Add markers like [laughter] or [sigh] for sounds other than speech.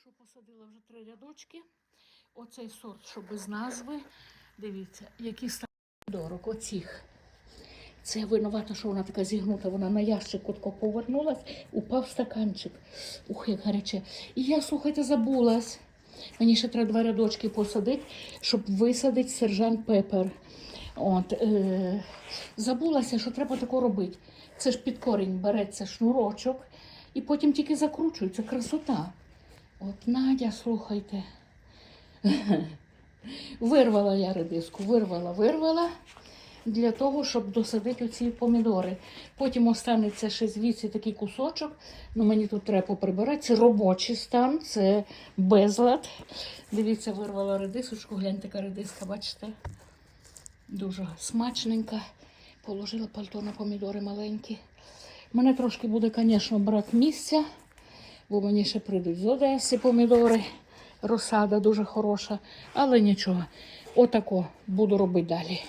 що посадила вже три рядочки. Оцей сорт, що без назви. Дивіться, які стали дорог, оцих. Це винувата, що вона така зігнута, вона на ящик отко повернулась, упав стаканчик. Ух, як гаряче. І я, слухайте, забулась. Мені ще треба два рядочки посадити, щоб висадити сержант Пепер. От, е, забулася, що треба тако робити. Це ж під корінь береться шнурочок і потім тільки закручується красота. От Надя, слухайте. [laughs] Вирвала я редиску, вирвала, вирвала для того, щоб досадити оці помідори. Потім останеться ще звідси такий кусочок. Ну, мені тут треба поприбирати. Це робочий стан, це безлад. Дивіться, вирвала редисочку, гляньте, яка редиска, бачите? Дуже смачненька. Положила пальто на помідори маленькі. Мене трошки буде, звісно, брак місця, бо мені ще прийдуть з Одеси помідори. Розсада дуже хороша, але нічого. Отако буду робити далі.